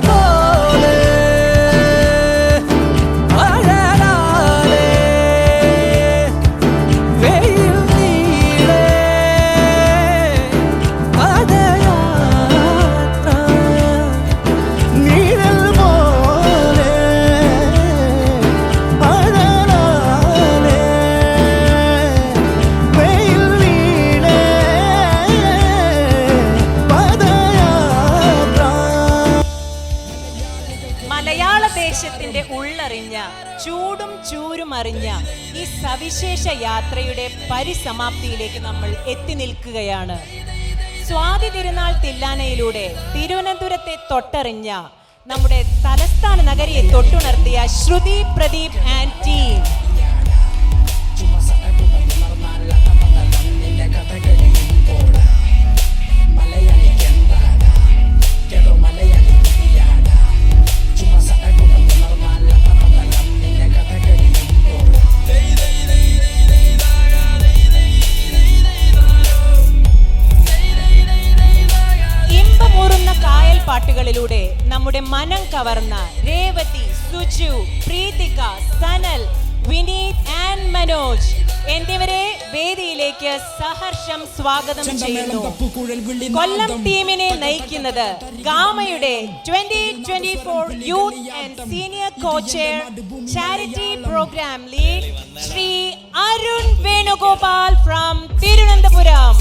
kalbim മലയാള ദേശത്തിന്റെ ഉള്ളറിഞ്ഞ ചൂടും ചൂരും അറിഞ്ഞ ഈ സവിശേഷ യാത്രയുടെ പരിസമാപ്തിയിലേക്ക് നമ്മൾ എത്തി നിൽക്കുകയാണ്. സ്വാതി തിരുനാൾ തില്ലാനയിലൂടെ തിരുവനന്തപുരത്തെ തൊട്ടറിഞ്ഞ നമ്മുടെ തലസ്ഥാന നഗരിയെ തൊട്ടുണർത്തിയ ശ്രുതി പ്രദീപ് ആൻഡ് ടീം മനം കവർന്ന രേവതി സുജു പ്രീതിക സനൽ വിനീത് ആൻഡ് മനോജ് എന്നിവരെ വേദിയിലേക്ക് സഹർഷം സ്വാഗതം ചെയ്യുന്നു. കൊല്ലം ടീമിനെ നയിക്കുന്നത് ഗാമയുടെ twenty twenty four youth and senior coach charity program lead Shri Arun Venugopal from Thiruvananthapuram.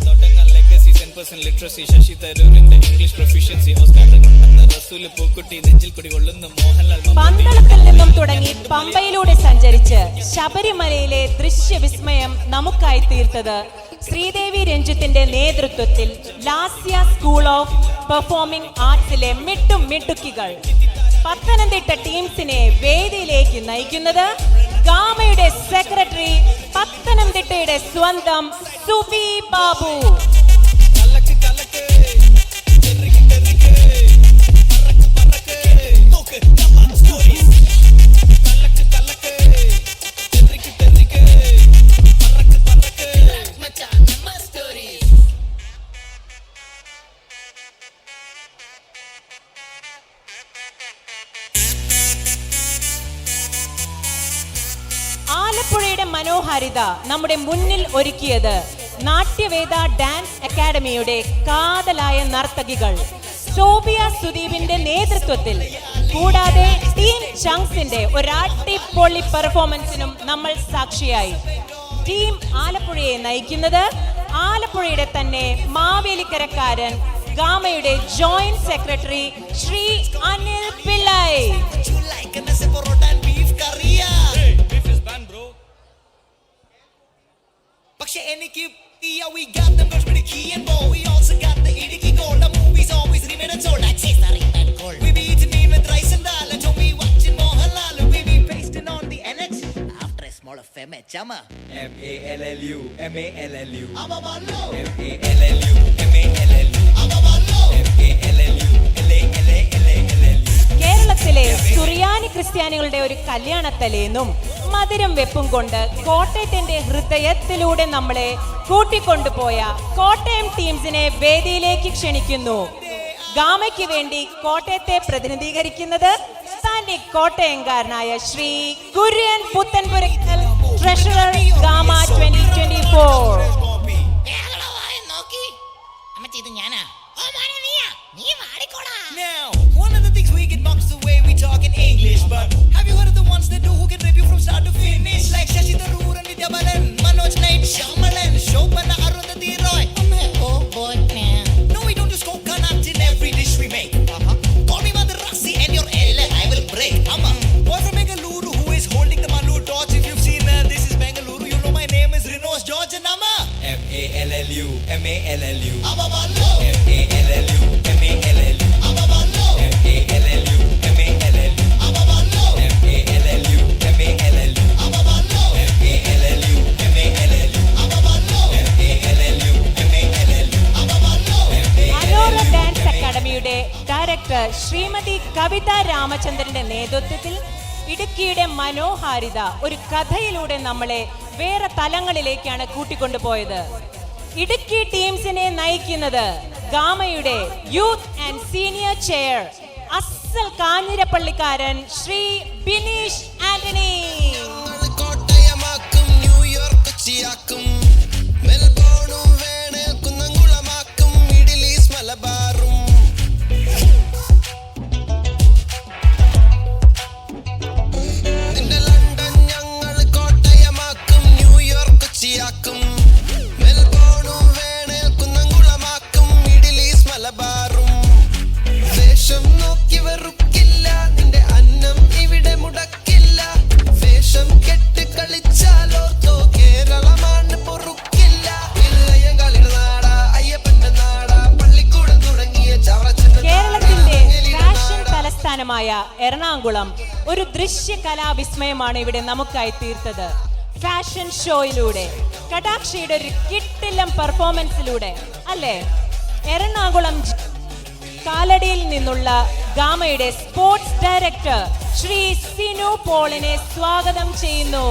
തോട്ടങ്ങൾ legacy ten percent literacy Shashi തരൂരിന്റെ ഇംഗ്ലീഷ് പ്രൊഫിഷ്യൻസി ഓസ്കാർ റസൂൽ പൂക്കുട്ടി നെഞ്ചിൽ മോഹൻലാൽ മമ്മൂട്ടി. പന്തളത്തിൽ നിന്നും തുടങ്ങി പമ്പയിലൂടെ സഞ്ചരിച്ച് ശബരിമലയിലെ ദൃശ്യവിസ്മയം നമുക്കായി തീർത്തത് ശ്രീദേവി രഞ്ജിത്തിന്റെ നേതൃത്വത്തിൽ ലാസ്യ സ്കൂൾ ഓഫ് പെർഫോമിംഗ് ആർട്സിലെ മിട്ടും മിട്ടുക്കികൾ പത്തനംതിട്ട ടീംസിനെ വേദിയിലേക്ക് നയിക്കുന്നത് ഗാമയുടെ സെക്രട്ടറി പത്തനംതിട്ടയുടെ സ്വന്തം സുബി ബാബു. ആലപ്പുഴയുടെ മനോഹാരിത നമ്മുടെ മുന്നിൽ ഒരുക്കിയത് നാട്യവേദ ഡാൻസ് അക്കാദമിയുടെ കാതലായ നർത്തകികൾ ശോഭിയ സുദീപിന്റെ നേതൃത്വത്തിൽ. കൂടാതെ ടീം ചങ്സിന്റെ ഒരടിപൊളി പെർഫോമൻസിനും നമ്മൾ സാക്ഷിയായി. ടീം ആലപ്പുഴയെ നയിക്കുന്നത് ആലപ്പുഴയുടെ തന്നെ മാവേലിക്കരക്കാരൻ ഗാമയുടെ joint secretary Shri Anil Pillai. Chama. M A L L U M A L L U. M A L L U M A L L U Amaballo. M A L L U L A L A L A L L U കേരളത്തിലെ സുറിയാനി ക്രിസ്ത്യാനികളുടെ ഒരു കല്യാണത്തലേന്നും മധുരം വെപ്പും കൊണ്ട് കോട്ടയത്തിന്റെ ഹൃദയത്തിലൂടെ നമ്മളെ കൂട്ടിക്കൊണ്ടുപോയ കോട്ടയം ടീംസിനെ വേദിയിലേക്ക് ക്ഷണിക്കുന്നു ഗാമയ്ക്ക് വേണ്ടി കോട്ടയത്തെ പ്രതിനിധീകരിക്കുന്നത് തന്റെ കോട്ടയംകാരനായ Shri Kurian Puthanpurakkal treasurer gamma twenty twenty four നോക്കി അമ്മച്ചി ഇത് ഞാനാ ഓ മോനെ നീയാ നീ വാടിക്കോടാ Now, one of the things we get bumped is the way we talk in English. But have you heard of the ones that do who can rip you from start to finish? Shrimati കവിത രാമചന്ദ്രന്റെ നേതൃത്വത്തിൽ ഇടുക്കിയുടെ മനോഹാരിത ഒരു കഥയിലൂടെ നമ്മളെ വേറെ തലങ്ങളിലേക്കാണ് കൂട്ടിക്കൊണ്ടുപോയത്. ഇടുക്കി ടീംസിനെ നയിക്കുന്നത് ഗാമയുടെ യൂത്ത് ആൻഡ് സീനിയർ ചെയർ അസൽ കാഞ്ഞിരപ്പള്ളിക്കാരൻ ശ്രീ ബിനീഷ് ആന്റണി. കോട്ടയമാക്കും ന്യൂയോർക്ക് തലസ്ഥാനമായ എറണാകുളം ഒരു ദൃശ്യ കലാവിസ്മയമാണ് ഇവിടെ നമുക്കായി തീർത്തത്. ഫാഷൻ ഷോയിലൂടെ കടാക്ഷിയുടെ ഒരു കിട്ടില്ലം പെർഫോമൻസിലൂടെ അല്ലേ? എറണാകുളം കാലടിയിൽ നിന്നുള്ള ഗാമയുടെ സ്പോർട്സ് ഡയറക്ടർ ശ്രീ സിനു പോളിനെ സ്വാഗതം ചെയ്യുന്നു.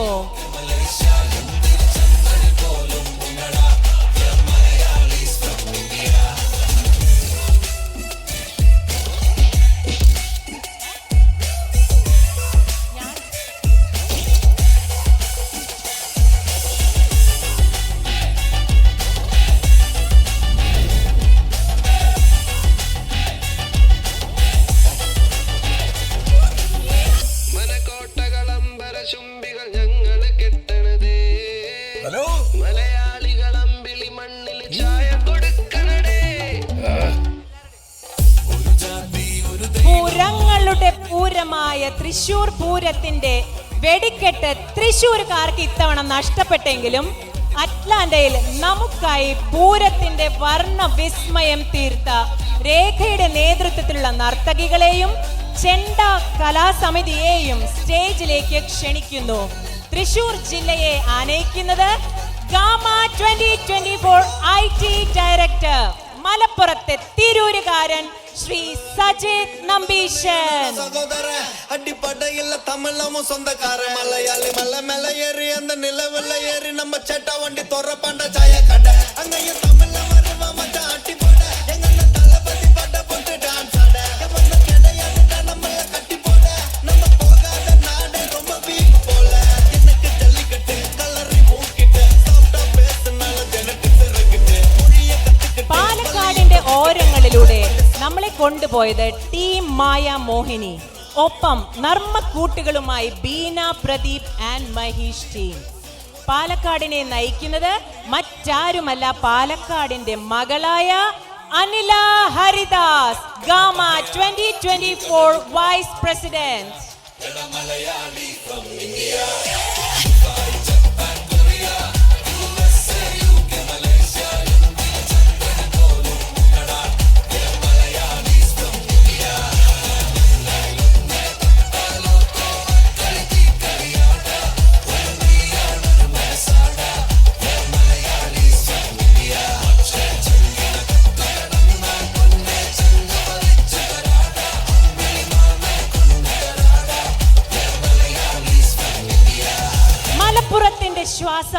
പൂരങ്ങളുടെ പൂരമായ തൃശ്ശൂർ പൂരത്തിന്റെ വെടിക്കെട്ട് തൃശൂർക്കാർക്ക് ഇത്തവണ നഷ്ടപ്പെട്ടെങ്കിലും അറ്റ്ലാന്റയിൽ നമുക്കായി പൂരത്തിന്റെ വർണ വിസ്മയം തീർത്ത രേഖയുടെ നേതൃത്വത്തിലുള്ള നർത്തകികളെയും ചെണ്ട കലാസമിതിയെയും സ്റ്റേജിലേക്ക് ക്ഷണിക്കുന്നു. തൃശൂർ ജില്ലയെ ആനയിക്കുന്നത് GAMA twenty twenty four I T director. മലപ്പുറത്തെ തിരൂരുകാരൻ ஸ்ரீ சஜித் நம்பீஷன். சகோதர அடிப்பட இல்ல தமிழமும் சொந்தக்கார மலையாளி மல்ல மேல ஏறி அந்த நிலவில ஏறி நம்ம சட்ட வண்டி தொற பண்ட சாய கடை அங்க தமிழ் കൊണ്ടുപോയത് ടീം മായ മോഹിനി. ഒപ്പം നർമ്മ കൂട്ടുകളുമായി ബീന പ്രദീപ് ആൻഡ് മഹീഷ് ടീം പാലക്കാടിനെ നയിക്കുന്നത് മറ്റാരുമല്ല പാലക്കാടിന്റെ മകളായ Anila Haridas GAMA twenty twenty four vice president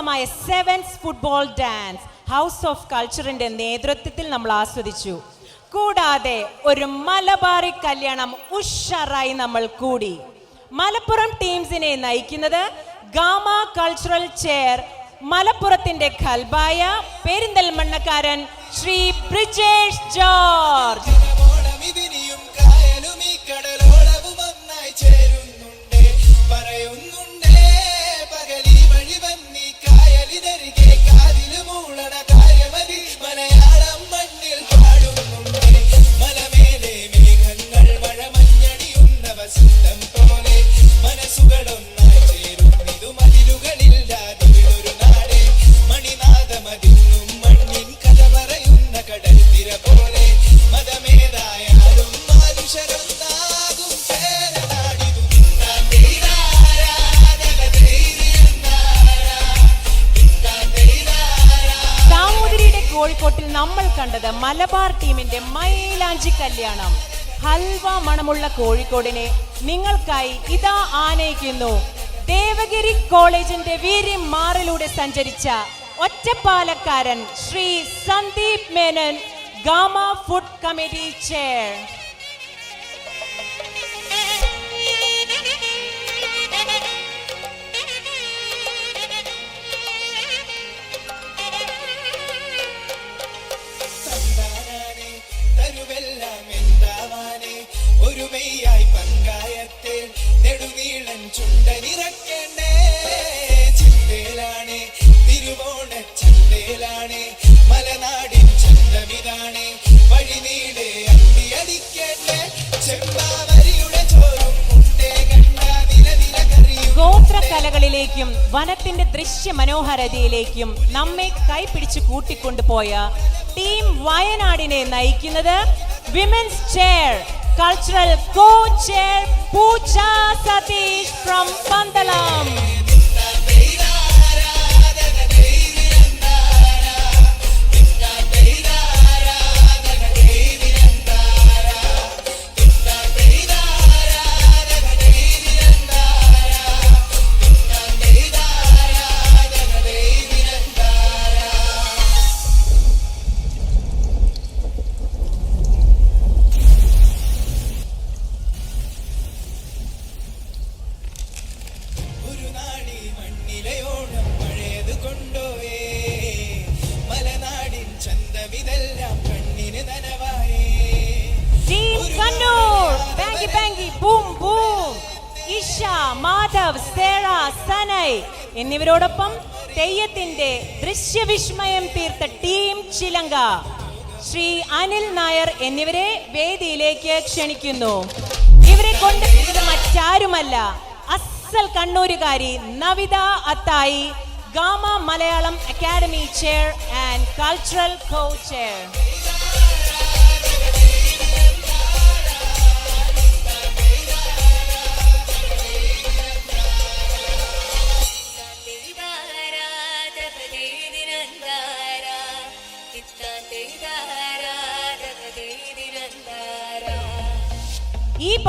ശ്വാസമായ sevens football dance house of കൾച്ചറിന്റെ നേതൃത്വത്തിൽ നമ്മൾ ആസ്വദിച്ചു. കൂടാതെ ഒരു മലബാറി കല്യാണം ഉഷാറായി നമ്മൾ കൂടി. മലപ്പുറം ടീംസിനെ നയിക്കുന്നത് ഗാമ കൾച്ചറൽ ചെയർ മലപ്പുറത്തിന്റെ ഖൽബായ പെരിന്തൽമണ്ണക്കാരൻ ശ്രീ ബ്രിജേഷ് ജോർജ്. മലബാർ ടീമിന്റെ മൈലാഞ്ചി കല്യാണം. ഹൽവ മണമുള്ള കോഴിക്കോടിനെ നിങ്ങൾക്കായി ഇതാ ആനയിക്കുന്നു. ദേവഗിരി കോളേജിന്റെ വീര്യമാറിലൂടെ സഞ്ചരിച്ച ഒറ്റപ്പാലക്കാരൻ Shri Sandeep Menon GAMA food committee chair. തിരുവോണ മലനാടിൻ ഗോത്രകലകളിലേക്കും വനത്തിന്റെ ദൃശ്യ മനോഹരതയിലേക്കും നമ്മെ കൈപിടിച്ച് കൂട്ടിക്കൊണ്ടുപോയ ടീം വയനാടിനെ നയിക്കുന്നത് women's chair. Cultural co chair Pooja Satheesh from ബാങ്കി ബാങ്കി ബൂം ബൂം ഇഷ മാധവ് സേറ സനൈ എന്നിവരോടൊപ്പം തെയ്യത്തിന്റെ ദൃശ്യവിസ്മയം തീർത്ത ടീം ചിലങ്ക. ശ്രീ അനിൽ നായർ എന്നിവരെ വേദിയിലേക്ക് ക്ഷണിക്കുന്നു. ഇവരെ കൊണ്ട് ഇത് മറ്റാരുമല്ല. അസൽ കണ്ണൂരുകാരി Navitha അത്തായി GAMA Malayalam academy chair and cultural co chair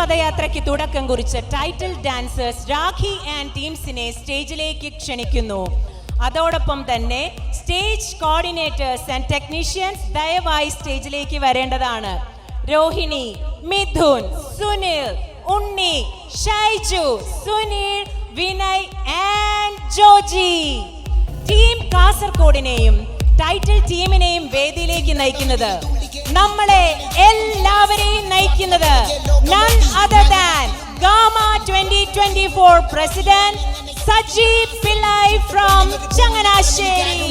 പദയാത്രയ്ക്ക് തുടക്കം കുറിച്ച ടൈറ്റിൽ ഡാൻസേഴ്സ് രാഖി ആൻഡ് ടീംസിനെ സ്റ്റേജിലേക്ക് ക്ഷണിക്കുന്നു. അതോടൊപ്പം തന്നെ സ്റ്റേജ് കോർഡിനേറ്റേഴ്സ് ആൻഡ് ടെക്നീഷ്യൻസ് ദയവായി സ്റ്റേജിലേക്ക് വരേണ്ടതാണ്. രോഹിണി മിഥുൻ സുനിൽ ഉണ്ണി ഷൈജു സുനിൽ വിനയ് ആൻഡ് ജോജി. ടീം കാസർഗോഡിനെയും ടൈറ്റിൽ ടീമിനെയും വേദിയിലേക്ക് നയിക്കുന്നത് നമ്മളെ എല്ലാവരെയും നയിക്കുന്നത് none other than GAMA 2024 president Sajeev Pillai from Changanassery.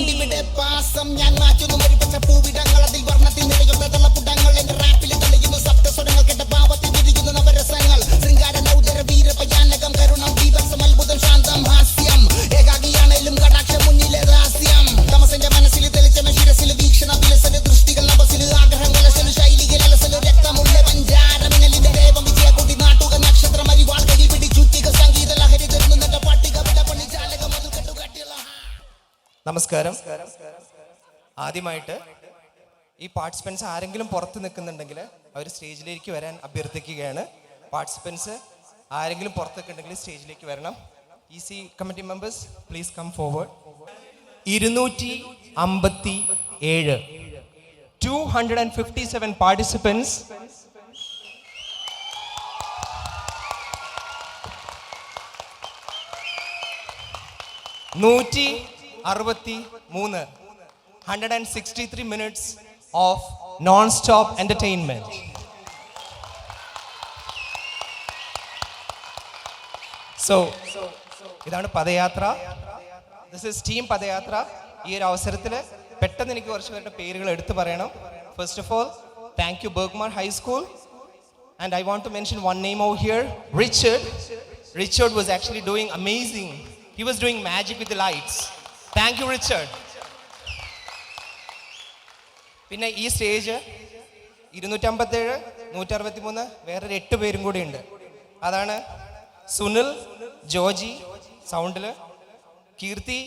ആദ്യമായിട്ട് ഈ പാർട്ടിസിപ്പൻസ് ആരെങ്കിലും പുറത്ത് നിൽക്കുന്നുണ്ടെങ്കിൽ അവർ സ്റ്റേജിലേക്ക് വരാൻ അഭ്യർത്ഥിക്കുകയാണ്. പാർട്ടിസിപ്പൻസ് ആരെങ്കിലും പുറത്ത് നിൽക്കുന്നുണ്ടെങ്കിൽ സ്റ്റേജിലേക്ക് വരണം. E C committee members please come forward ഇരുന്നൂറ്റി അമ്പത്തി ഏഴ് two hundred and fifty seven participants നൂറ്റി അറുപത്തി മൂന്ന് Hundred and sixty three minutes of non stop entertainment so ഇതാണ് Padayatra this is team Padayatra ഈ ഒരു അവസരത്തിൽ പെട്ടെന്ന് എനിക്ക് കുറച്ച് പേരുടെ പേരുകൾ എടുത്തു പറയണം first of all thank you ബർഗ്മാർ high school And I want to mention one name over here Richard. Richard was actually doing amazing. He was doing magic with the lights. Thank you, Richard. പിന്നെ ഈ stage ഇരുന്നൂറ്റമ്പത്തേഴ് നൂറ്ററുപത്തി മൂന്ന് വേറൊരു എട്ട് പേരും കൂടി ഉണ്ട്. അതാണ് സുനിൽ ജോജി സൗണ്ടിൽ Keerthi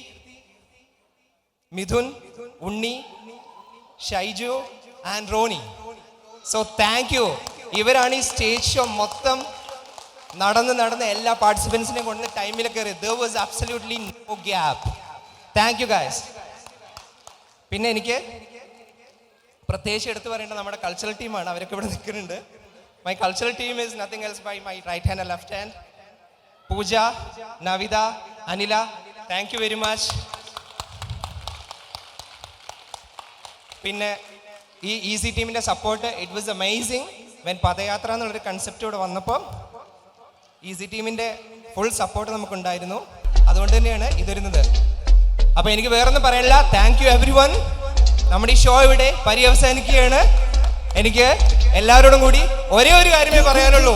Mithun Unni Shaiju and Ronnie. So thank you ഇവരാണ് ഈ സ്റ്റേജ് ഷോ മൊത്തം നടന്ന് നടന്ന് എല്ലാ പാർട്ടിസിപ്പൻസിനെയും കൊണ്ട് ടൈമിൽ കയറി. There was absolutely no gap thank you guys പിന്നെ എനിക്ക് പ്രത്യേകിച്ച് എടുത്തു പറയേണ്ട നമ്മുടെ കൾച്ചറൽ ടീമാണ് അവരൊക്കെ ഇവിടെ നിൽക്കുന്നുണ്ട്. My cultural team is nothing else by my right hand and left hand Pooja Navitha Anila thank you very much പിന്നെ ഈ ഈസി ടീമിന്റെ support it was amazing when Padayatra എന്നുള്ളൊരു കൺസെപ്റ്റ് ഇവിടെ വന്നപ്പോൾ ഈസി ടീമിന്റെ ഫുൾ സപ്പോർട്ട് നമുക്കുണ്ടായിരുന്നു. അതുകൊണ്ട് തന്നെയാണ് ഇതൊരുന്നത് അപ്പോൾ എനിക്ക് വേറൊന്നും പറയാനില്ല. താങ്ക് യു എവറി വൺ നമ്മുടെ ഈ ഷോ ഇവിടെ പര്യവസാനിക്കുകയാണ്. എനിക്ക് എല്ലാവരോടും കൂടി ഒരേ ഒരു കാര്യമേ പറയാനുള്ളൂ.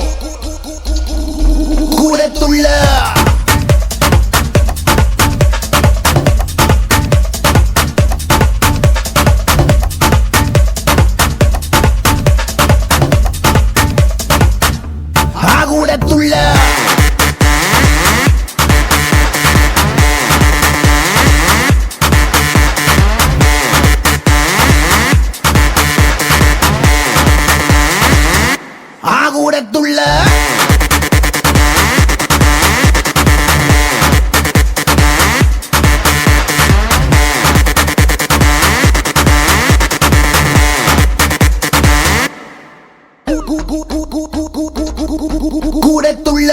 கூடத்துள்ள